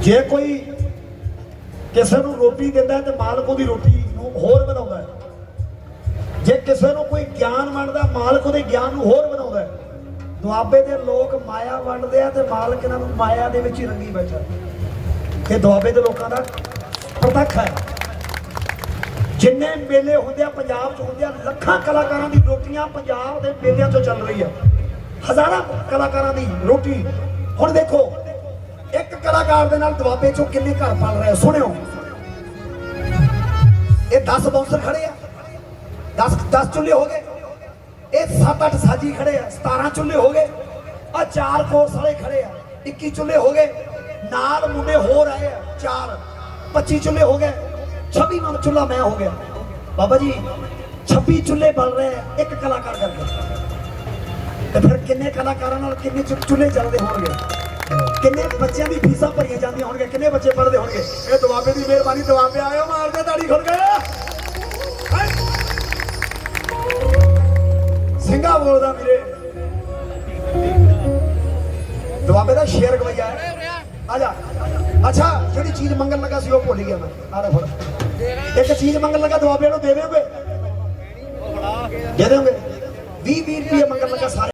ਜੇ ਕੋਈ ਕਿਸੇ ਨੂੰ ਰੋਟੀ ਦਿੰਦਾ ਹੈ ਤੇ ਮਾਲਕ ਉਹਦੀ ਰੋਟੀ ਨੂੰ ਹੋਰ ਵਧਾਉਂਦਾ ਹੈ। ਜੇ ਕਿਸੇ ਨੂੰ ਕੋਈ ਗਿਆਨ ਵੰਡਦਾ, ਮਾਲਕ ਉਹਦੇ ਗਿਆਨ ਨੂੰ ਹੋਰ ਵਧਾਉਂਦਾ ਹੈ। ਦੁਆਬੇ ਦੇ ਲੋਕ ਮਾਇਆ ਵੰਡਦੇ ਆ ਤੇ ਮਾਲਕ ਇਹਨਾਂ ਨੂੰ ਮਾਇਆ ਦੇ ਵਿੱਚ ਹੀ ਰੰਗੀ ਬੈਠਾ ਇਹ ਦੁਆਬੇ ਦੇ ਲੋਕਾਂ ਦਾ ਪ੍ਰਤੱਖ ਹੈ। ਜਿੰਨੇ ਮੇਲੇ ਹੁੰਦੇ ਆ, ਪੰਜਾਬ 'ਚ ਹੁੰਦੇ ਆ, ਲੱਖਾਂ ਕਲਾਕਾਰਾਂ ਦੀ ਰੋਟੀਆਂ ਪੰਜਾਬ ਦੇ ਮੇਲਿਆਂ 'ਚੋਂ ਚੱਲ ਰਹੀ ਹੈ। ਹਜ਼ਾਰਾਂ ਕਲਾਕਾਰਾਂ ਦੀ ਰੋਟੀ। ਹੁਣ ਦੇਖੋ ਇੱਕ ਦੇ ਨਾਲ ਦੁਆਬੇ 'ਚੋਂ ਕਿੰਨੇ ਘਰ ਪਲ ਰਹੇ ਸੁਣਿਓ। ਇਹ 10 ਬਾਉਂਸਰ ਖੜੇ ਆ। 10 10 ਚੁੱਲੇ ਹੋ ਗਏ। ਇਹ 7-8 ਸਾਜੀ ਖੜੇ ਆ। 17 ਚੁੱਲੇ ਹੋ ਗਏ। ਆ ਚਾਰ ਕੋਰਸ ਵਾਲੇ ਖੜੇ ਆ। 21 ਚੁੱਲੇ ਹੋ ਗਏ। ਨਾਲ ਮੁੰਡੇ ਹੋਰ ਆਏ ਆ। ਚਾਰ। 25 ਚੁੱਲੇ ਹੋ ਗਏ। 26 ਵਾਂ ਚੁੱਲਾ ਮੈਂ ਹੋ ਗਿਆ। ਬਾਬਾ ਜੀ 26 ਚੁੱਲੇ ਬਲ ਰਹੇ ਆ। ਇੱਕ ਕਲਾਕਾਰ ਕਰਕੇ। ਤੇ ਫਿਰ ਕਿੰਨੇ ਕਲਾਕਾਰਾਂ ਨਾਲ ਕਿੰਨੇ ਚੁੱਲੇ ਚੱਲਦੇ ਹੋਣਗੇ? ਕਿੰਨੇ ਬੱਚਿਆਂ ਦੀ ਫੀਸਾਂ ਭਰੀਆਂ ਜਾਂਦੀਆਂ ਹੋਣਗੀਆਂ? ਕਿੰਨੇ ਬੱਚੇ ਪੜ੍ਹਦੇ ਹੋਣਗੇ? ਇਹ ਦੁਆਬੇ ਦੀ ਮਿਹਰਬਾਨੀ, ਦੁਆਬੇ ਆਇਓ, ਮਾਰਦੇ ਤਾੜੀ ਖੁੱਲ ਗਏ। ਸਿੰਘਾ ਬੋਲਦਾ ਵੀਰੇ। ਦੁਆਬੇ ਦਾ ਸ਼ੇਰ ਗਵਈਆ ਆ ਜਾ। ਅੱਛਾ, ਜਿਹੜੀ ਚੀਜ਼ ਮੰਗਣ ਲੱਗਾ ਸੀ ਉਹ ਭੁੱਲ ਗਿਆ ਮੈਂ। ਆ ਲੈ ਫੜ ਇੱਕ ਚੀਜ਼ ਮੰਗਣ ਲੱਗਾ, ਦੁਆਬੇ ਨੂੰ ਦੇ ਦੇਵੋਗੇ ਦੇ ਦੇਵੋਗੇ 20 20 ਰੁਪਏ ਮੰਗਣ ਲੱਗਾ ਸਾਰੇ।